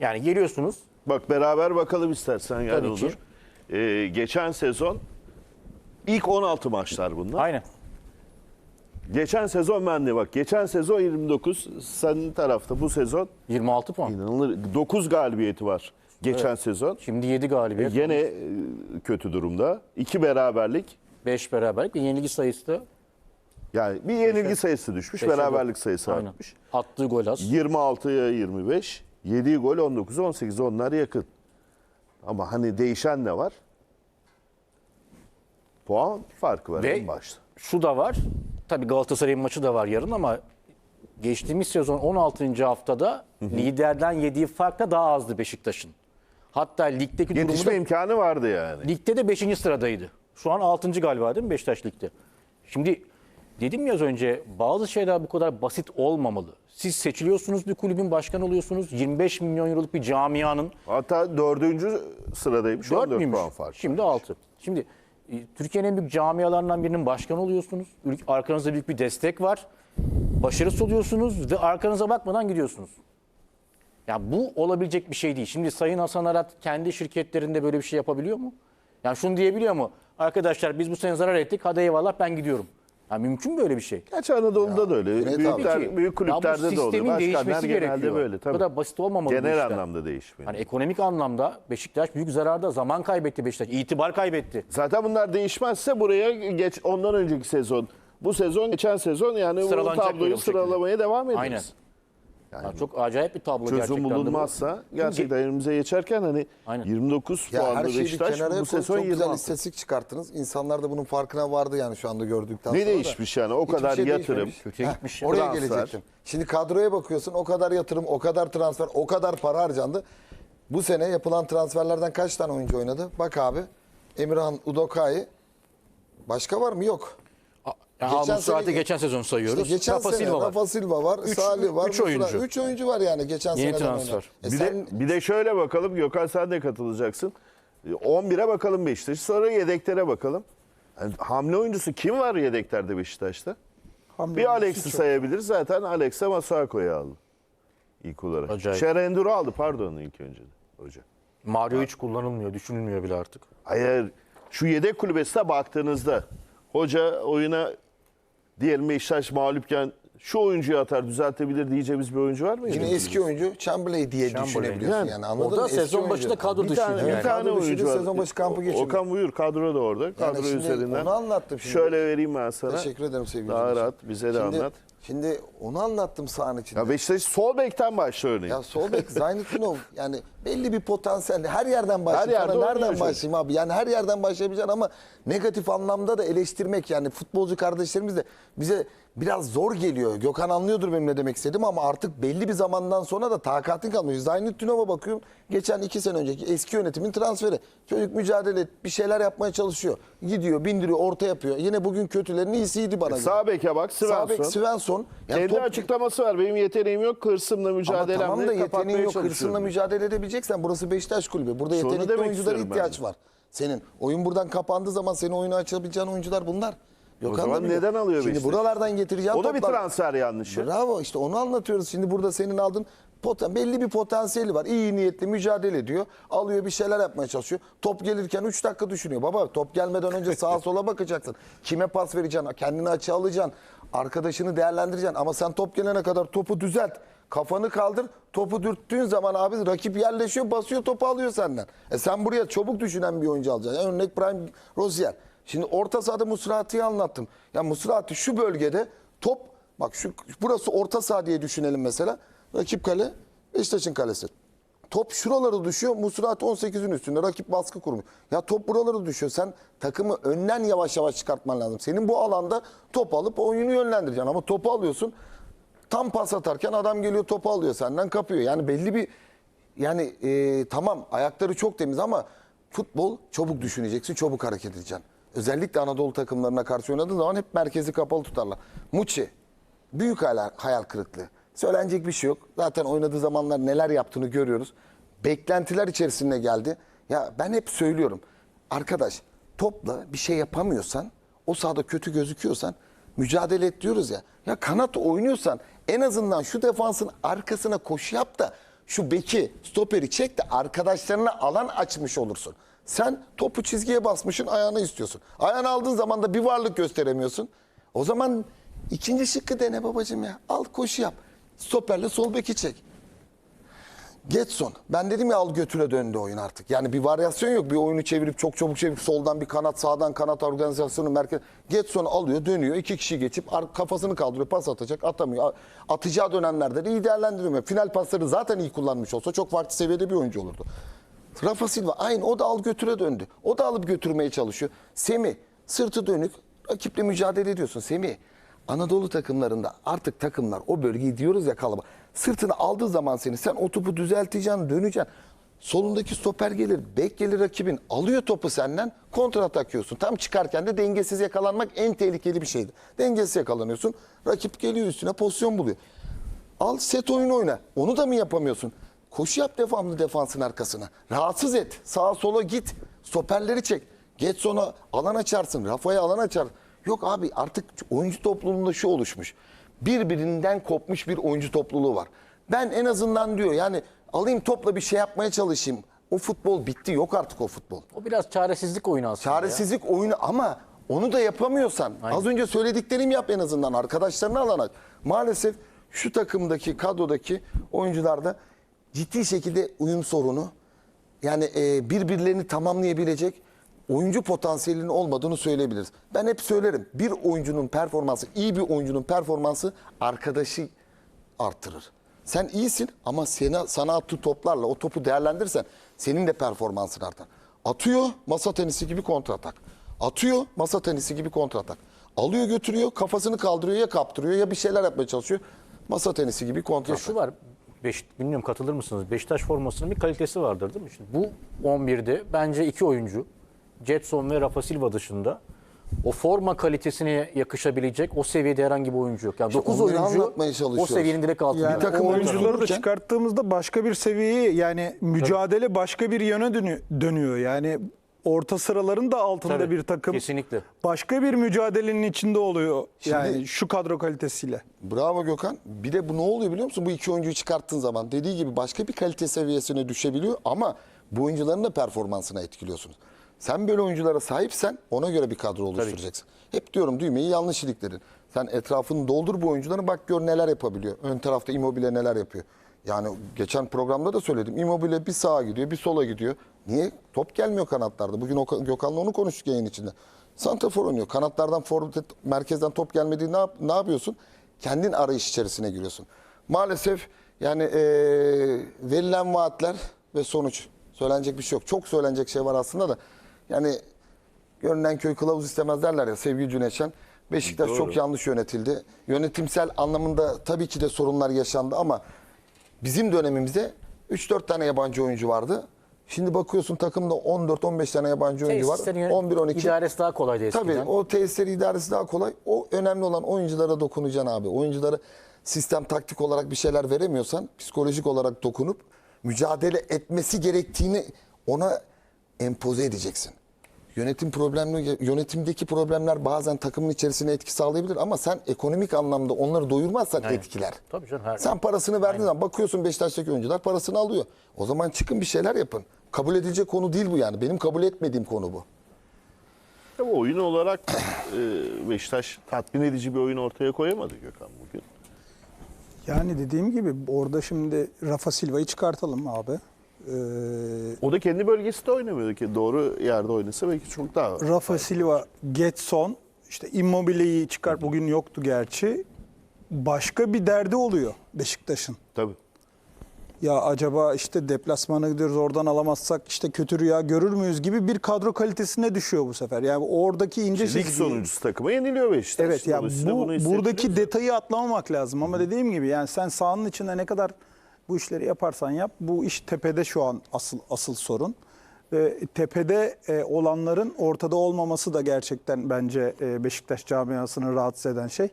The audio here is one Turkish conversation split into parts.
Yani geliyorsunuz. Bak beraber bakalım istersen yani Tabii ki. olur. Ee, geçen sezon ilk 16 maçlar bunlar. Aynen. Geçen sezon ben de bak geçen sezon 29 senin tarafta bu sezon 26 puan. inanılır 9 galibiyeti var geçen sezon. Şimdi 7 galibiyet. Gene e, kötü durumda. 2 beraberlik. 5 beraberlik ve yenilgi sayısı da Yani bir yenilgi sayısı düşmüş, beşe beraberlik sayısı Aynen. artmış. Attığı gol az. 26'ya 25, 7 gol 19'a 18 onlar yakın. Ama hani değişen ne var? Puan farkı var Ve- en başta. Şu da var. Tabii Galatasaray'ın maçı da var yarın ama geçtiğimiz sezon 16. haftada liderden yediği fark da daha azdı Beşiktaş'ın. Hatta ligdeki durumu Yetişme imkanı vardı yani. Ligde de 5. sıradaydı. Şu an 6. galiba değil mi Beşiktaş ligde? Şimdi dedim ya az önce bazı şeyler bu kadar basit olmamalı. Siz seçiliyorsunuz bir kulübün başkanı oluyorsunuz. 25 milyon euroluk bir camianın Hatta dördüncü sıradaymış. 4 14 müymüş? puan fark. Şimdi 6. Şimdi e, Türkiye'nin en büyük camialarından birinin başkanı oluyorsunuz. Arkanızda büyük bir destek var. Başarısız oluyorsunuz ve arkanıza bakmadan gidiyorsunuz. Ya bu olabilecek bir şey değil. Şimdi Sayın Hasan Arat kendi şirketlerinde böyle bir şey yapabiliyor mu? Yani şunu diyebiliyor mu? Arkadaşlar biz bu sene zarar ettik. Hadi eyvallah ben gidiyorum. Ya mümkün mü böyle bir şey? Gerçi Anadolu'da da öyle. Evet, Büyükler, ki. büyük Ya kulüplerde bu de oluyor. sistemin Başkanlar değişmesi genelde gerekiyor. böyle. Bu Tabii. kadar basit olmamalı bu Genel anlamda değişmiyor. Hani ekonomik anlamda Beşiktaş büyük zararda zaman kaybetti Beşiktaş. İtibar kaybetti. Zaten bunlar değişmezse buraya geç ondan önceki sezon, bu sezon, geçen sezon yani bu tabloyu bu şekilde. sıralamaya devam ederiz. Aynen. Ya çok acayip bir tablo gerçekten Çözüm de bu. bulunmazsa gerçekten önümüze geçerken hani Aynen. 29 Ya her puanlı şeyi bir Beşiktaş kenara bu koyup sezon çok güzel 26. istatistik çıkarttınız. İnsanlar da bunun farkına vardı yani şu anda gördükten sonra Ne da. değişmiş yani? O Hiçbir kadar şey yatırım. değişmemiş. Kötüye gitmiş ya. Oraya Transfer. gelecektim. Şimdi kadroya bakıyorsun o kadar yatırım, o kadar transfer, o kadar para harcandı. Bu sene yapılan transferlerden kaç tane oyuncu oynadı? Bak abi Emirhan Udokai. Başka var mı? Yok. Ya Geçen geçen sene- geçen sezon sayıyoruz. İşte geçen Rafa sene Silva var. Rafa Silva var, Üç- Salih var. üç oyuncu. Üç oyuncu var yani geçen Yeni seneden transfer. oynayan. E Bir sen de bir de şöyle bakalım Gökhan sen de katılacaksın. 11'e bakalım Beşiktaş. Sonra yedeklere bakalım. Yani hamle oyuncusu kim var yedeklerde Beşiktaş'ta? bir Alex'i sayabiliriz. Zaten Alex'e Masuako'yu aldı. İlk olarak. Acayip. Şerendur'u aldı pardon ilk önce de hoca. Mario hiç kullanılmıyor, düşünülmüyor bile artık. Hayır. Şu yedek kulübesine baktığınızda hoca oyuna diyelim Beşiktaş mağlupken şu oyuncuyu atar düzeltebilir diyeceğimiz bir oyuncu var mı? Yine eski oyuncu Chamberlain diye Chamberlain. düşünebiliyorsun yani, Yani anladın o da mı? Eski sezon oyuncu. başında kadro Bir dışıydı tane, yani. bir tane Kadro oyuncu var. sezon başı kampı geçirdi. Okan Buyur kadro da orada. Kadro şimdi üzerinden. onu anlattım şimdi. Şöyle vereyim ben sana. Teşekkür ederim sevgili Daha rahat bize de Şimdi- anlat. Şimdi onu anlattım sahanın içinde. Ya Beşiktaş sol bekten başla örneğin. Ya sol bek Zaynutdinov yani belli bir potansiyel. Her yerden başlayayım. Her yerde nereden başlayayım abi? Yani her yerden başlayabileceksin ama negatif anlamda da eleştirmek yani futbolcu kardeşlerimiz de bize biraz zor geliyor. Gökhan anlıyordur benim ne demek istediğimi ama artık belli bir zamandan sonra da takatin kalmıyor. Zaynutdinov'a bakıyorum. Geçen iki sene önceki eski yönetimin transferi. Çocuk mücadele et, bir şeyler yapmaya çalışıyor. Gidiyor, bindiriyor, orta yapıyor. Yine bugün kötülerin iyisiydi bana göre. Sağ beke bak Sağ bek Svensson. Svensson. Yani Kendi top- açıklaması var. Benim yeteneğim yok. Hırsımla ama mücadelemle tamam da yeteneğin yok, çalışıyorum. mücadele edebileceksen burası Beşiktaş kulübü. Burada yetenekli oyunculara ihtiyaç var. Senin oyun buradan kapandığı zaman senin oyunu açabileceğin oyuncular bunlar. Gökhan zaman da biliyor. neden alıyor Şimdi Beşiktaş? buralardan getireceğin O da bir toplar- transfer yanlışı. Bravo işte onu anlatıyoruz. Şimdi burada senin aldığın poten, belli bir potansiyeli var. İyi niyetli mücadele ediyor. Alıyor bir şeyler yapmaya çalışıyor. Top gelirken 3 dakika düşünüyor. Baba top gelmeden önce sağa sola bakacaksın. Kime pas vereceksin? Kendini açığa alacaksın. Arkadaşını değerlendireceksin. Ama sen top gelene kadar topu düzelt. Kafanı kaldır. Topu dürttüğün zaman abi rakip yerleşiyor, basıyor, topu alıyor senden. E sen buraya çabuk düşünen bir oyuncu alacaksın. Yani örnek Prime Rozier. Şimdi orta sahada Musrati'yi anlattım. Ya Musrati şu bölgede top bak şu burası orta saha diye düşünelim mesela. Rakip kale Beşiktaş'ın kalesi. Top şuralara düşüyor. Musrati 18'in üstünde. Rakip baskı kurmuş. Ya top buralara düşüyor. Sen takımı önden yavaş yavaş çıkartman lazım. Senin bu alanda top alıp oyunu yönlendireceksin. Ama topu alıyorsun. Tam pas atarken adam geliyor topu alıyor senden kapıyor. Yani belli bir yani e, tamam ayakları çok temiz ama futbol çabuk düşüneceksin, çabuk hareket edeceksin. Özellikle Anadolu takımlarına karşı oynadığın zaman hep merkezi kapalı tutarlar. Muçi büyük hayal kırıklığı. Söylenecek bir şey yok. Zaten oynadığı zamanlar neler yaptığını görüyoruz. Beklentiler içerisinde geldi. Ya ben hep söylüyorum. Arkadaş topla bir şey yapamıyorsan, o sahada kötü gözüküyorsan mücadele et diyoruz ya. Ya kanat oynuyorsan en azından şu defansın arkasına koşu yap da Şu beki, stoperi çek de arkadaşlarına alan açmış olursun. Sen topu çizgiye basmışsın, ayağını istiyorsun. Ayağını aldığın zaman da bir varlık gösteremiyorsun. O zaman ikinci şıkkı dene babacığım ya. Al koşu yap. Stoperle sol beki çek. Getson. Ben dedim ya al götüre döndü oyun artık. Yani bir varyasyon yok. Bir oyunu çevirip çok çabuk çevirip soldan bir kanat sağdan kanat organizasyonu merkez. Getson alıyor dönüyor. iki kişi geçip kafasını kaldırıyor pas atacak atamıyor. Atacağı dönemlerde de iyi değerlendiriyor. Final pasları zaten iyi kullanmış olsa çok farklı seviyede bir oyuncu olurdu. Rafa Silva aynı o da al götüre döndü. O da alıp götürmeye çalışıyor. Semih sırtı dönük rakiple mücadele ediyorsun. Semih Anadolu takımlarında artık takımlar o bölgeyi diyoruz ya kalabalık. Sırtını aldığı zaman seni sen o topu düzelteceksin, döneceksin. Solundaki stoper gelir, bek gelir rakibin. Alıyor topu senden, kontra atak yiyorsun. Tam çıkarken de dengesiz yakalanmak en tehlikeli bir şeydi. Dengesiz yakalanıyorsun. Rakip geliyor üstüne pozisyon buluyor. Al set oyunu oyna. Onu da mı yapamıyorsun? Koşu yap devamlı defansın arkasına. Rahatsız et. Sağa sola git. Stoperleri çek. Geç sonra alan açarsın. Rafa'ya alan açar. Yok abi artık oyuncu topluluğunda şu oluşmuş. Birbirinden kopmuş bir oyuncu topluluğu var. Ben en azından diyor yani alayım topla bir şey yapmaya çalışayım. O futbol bitti. Yok artık o futbol. O biraz çaresizlik oyunu aslında. ya. Çaresizlik oyunu ama onu da yapamıyorsan Aynen. az önce söylediklerimi yap en azından arkadaşlarına alan aç. Maalesef şu takımdaki kadrodaki oyuncularda ciddi şekilde uyum sorunu yani e, birbirlerini tamamlayabilecek oyuncu potansiyelinin olmadığını söyleyebiliriz. Ben hep söylerim bir oyuncunun performansı iyi bir oyuncunun performansı arkadaşı arttırır. Sen iyisin ama sana, sana attığı toplarla o topu değerlendirirsen senin de performansın artar. Atıyor masa tenisi gibi kontratak. Atıyor masa tenisi gibi kontratak. Alıyor götürüyor kafasını kaldırıyor ya kaptırıyor ya bir şeyler yapmaya çalışıyor. Masa tenisi gibi Ya kontratak. şu var. Beş, bilmiyorum katılır mısınız? Beşiktaş formasının bir kalitesi vardır değil mi? Şimdi bu 11'de bence iki oyuncu Jetson ve Rafa Silva dışında o forma kalitesine yakışabilecek o seviyede herhangi bir oyuncu yok. Yani 9 onları oyuncu anlatmaya o seviyenin direkt altında. Yani Bir takım o oyuncuları da çıkarttığımızda başka bir seviyeye yani mücadele başka bir yöne dönü- dönüyor. Yani orta sıraların da altında Tabii, bir takım. kesinlikle. Başka bir mücadelenin içinde oluyor. Şimdi- yani şu kadro kalitesiyle. Bravo Gökhan. Bir de bu ne oluyor biliyor musun? Bu iki oyuncuyu çıkarttığın zaman dediği gibi başka bir kalite seviyesine düşebiliyor ama bu oyuncuların da performansına etkiliyorsunuz. Sen böyle oyunculara sahipsen ona göre bir kadro oluşturacaksın. Hep diyorum düğmeyi yanlış ilikledin. Sen etrafını doldur bu oyuncuların bak gör neler yapabiliyor. Ön tarafta Immobile neler yapıyor. Yani geçen programda da söyledim. Immobile bir sağa gidiyor bir sola gidiyor. Niye? Top gelmiyor kanatlarda. Bugün Gökhan'la onu konuştuk yayın içinde. Santrafor oynuyor. Kanatlardan forvet merkezden top gelmediği ne, yap- ne yapıyorsun? Kendin arayış içerisine giriyorsun. Maalesef yani eee, verilen vaatler ve sonuç söylenecek bir şey yok. Çok söylenecek şey var aslında da. Yani görünen köy kılavuz istemez derler ya sevgili Cüneytşen. Beşiktaş Doğru. çok yanlış yönetildi. Yönetimsel anlamında tabii ki de sorunlar yaşandı ama bizim dönemimizde 3-4 tane yabancı oyuncu vardı. Şimdi bakıyorsun takımda 14-15 tane yabancı oyuncu var. Tesislerin yönet- 11-12. idaresi daha kolaydı eskiden. Tabii o tesisleri idaresi daha kolay. O önemli olan oyunculara dokunacaksın abi. Oyunculara sistem taktik olarak bir şeyler veremiyorsan psikolojik olarak dokunup mücadele etmesi gerektiğini ona empoze edeceksin. Yönetim problemli yönetimdeki problemler bazen takımın içerisine etki sağlayabilir ama sen ekonomik anlamda onları doyurmazsan etkiler. Tabii canım, her- Sen parasını verdiğin zaman bakıyorsun Beşiktaş'taki oyuncular parasını alıyor. O zaman çıkın bir şeyler yapın. Kabul edilecek konu değil bu yani. Benim kabul etmediğim konu bu. Ama oyun olarak e, Beşiktaş tatmin edici bir oyun ortaya koyamadı Gökhan bugün. Yani dediğim gibi orada şimdi Rafa Silva'yı çıkartalım abi. O da kendi bölgesinde oynamıyordu ki. Doğru yerde oynasa belki çok daha... Rafa Silva, Getson, işte Immobile'yi çıkar bugün yoktu gerçi. Başka bir derdi oluyor Beşiktaş'ın. Tabii. Ya acaba işte deplasmana gidiyoruz oradan alamazsak işte kötü rüya görür müyüz gibi bir kadro kalitesine düşüyor bu sefer. Yani oradaki ince Lig çizgi. sonuncusu takıma yeniliyor Beşiktaş. Evet ya Dolayısıyla bu buradaki detayı atlamamak lazım ama dediğim gibi yani sen sahanın içinde ne kadar bu işleri yaparsan yap bu iş tepede şu an asıl asıl sorun. Ve tepede e, olanların ortada olmaması da gerçekten bence e, Beşiktaş camiasını rahatsız eden şey.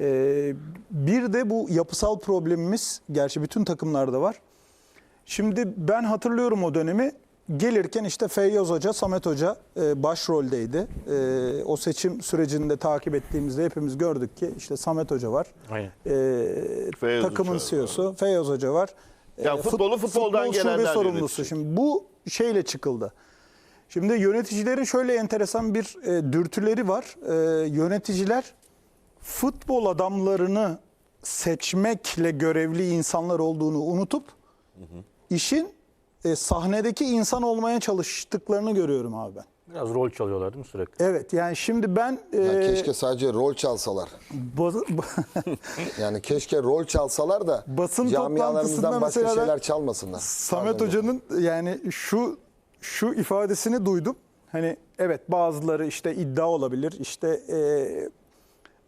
E, bir de bu yapısal problemimiz gerçi bütün takımlarda var. Şimdi ben hatırlıyorum o dönemi. Gelirken işte Feyyaz Hoca, Samet Hoca e, başroldeydi. E, o seçim sürecinde takip ettiğimizde hepimiz gördük ki işte Samet Hoca var. Aynen. E, Feyyaz takımın Hoca CEO'su Feyyaz Hoca var. Ya e, futbolu fut- futboldan futbol gelenler sorumlusu. Şimdi bu şeyle çıkıldı. Şimdi yöneticilerin şöyle enteresan bir e, dürtüleri var. E, yöneticiler futbol adamlarını seçmekle görevli insanlar olduğunu unutup işin e, sahnedeki insan olmaya çalıştıklarını görüyorum abi ben. Biraz rol çalıyorlar değil mi sürekli? Evet yani şimdi ben e, Ya keşke sadece rol çalsalar. Yani keşke rol çalsalar da Basın camialarımızdan toplantısında başka mesela ben- şeyler çalmasınlar. Samet Pardon. Hoca'nın yani şu şu ifadesini duydum. Hani evet bazıları işte iddia olabilir, işte e,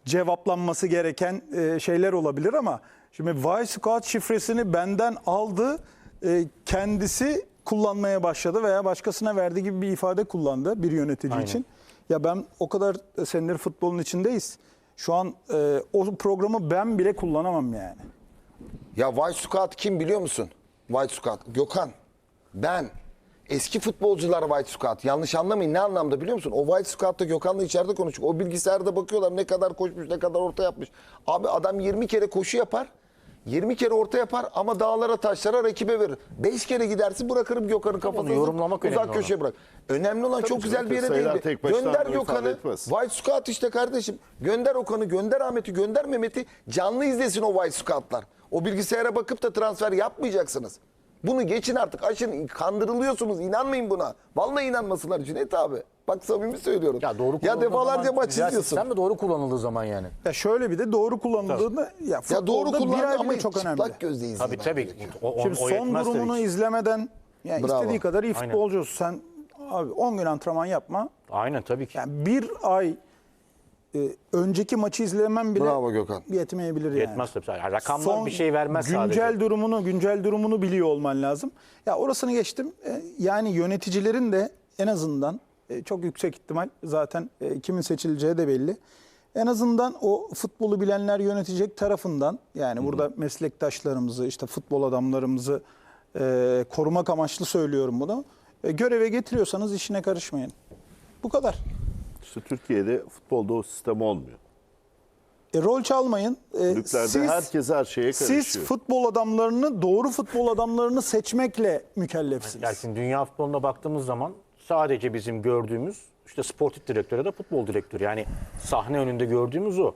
cevaplanması gereken e, şeyler olabilir ama şimdi Wisecout şifresini benden aldı, e, kendisi kullanmaya başladı veya başkasına verdi gibi bir ifade kullandı bir yönetici Aynen. için. Ya ben o kadar senedir futbolun içindeyiz. Şu an e, o programı ben bile kullanamam yani. Ya White Squad kim biliyor musun? White Squad. Gökhan. Ben. Eski futbolcular White Squad. Yanlış anlamayın ne anlamda biliyor musun? O White Squad'da Gökhan'la içeride konuştuk. O bilgisayarda bakıyorlar ne kadar koşmuş, ne kadar orta yapmış. Abi adam 20 kere koşu yapar. 20 kere orta yapar ama dağlara taşlara rakibe verir. 5 kere gidersin bırakırım Gökhan'ın kafasına. yorumlamak önemli Uzak köşeye bırak. Önemli olan çok güzel bir yere sayılar değindi. tek başına Gönder anlamı ifade Gökhan'ı. etmez. White Squad işte kardeşim. Gönder Okan'ı, gönder Ahmet'i, gönder Mehmet'i. Canlı izlesin o White Squad'lar. O bilgisayara bakıp da transfer yapmayacaksınız. Bunu geçin artık aşın. Kandırılıyorsunuz. inanmayın buna. Vallahi inanmasınlar Cüneyt abi. Bak samimi söylüyorum. Ya doğru ya kullanıldığı defalarca maç izliyorsun. sistem mi doğru kullanıldığı zaman yani? Ya şöyle bir de doğru kullanıldığında ya, Ya doğru bir kullan ay ama çok önemli. çıplak gözle izlemen Tabii tabii. O, o, Şimdi o son tabii durumunu ki. izlemeden yani Bravo. istediği kadar iyi futbolcu olsun. Sen abi 10 gün antrenman yapma. Aynen tabii ki. Yani bir ay e, önceki maçı izlemem bile Bravo Gökhan. yetmeyebilir yani. Yetmez tabii. Yani rakamlar Son bir şey vermez güncel sadece. durumunu, güncel durumunu biliyor olman lazım. Ya orasını geçtim. E, Yani yöneticilerin de en azından e, çok yüksek ihtimal zaten e, kimin seçileceği de belli. En azından o futbolu bilenler yönetecek tarafından yani burada meslektaşlarımızı işte futbol adamlarımızı e, korumak amaçlı söylüyorum bunu. E, göreve getiriyorsanız işine karışmayın. Bu kadar. İşte Türkiye'de futbolda o sistem olmuyor. E, rol çalmayın. E, siz- herkes her şeye karışıyor. Siz futbol adamlarını, doğru futbol adamlarını seçmekle mükellefsiniz. Yani şimdi dünya futboluna baktığımız zaman sadece bizim gördüğümüz işte sportif direktör ya da futbol direktörü. Yani sahne önünde gördüğümüz o.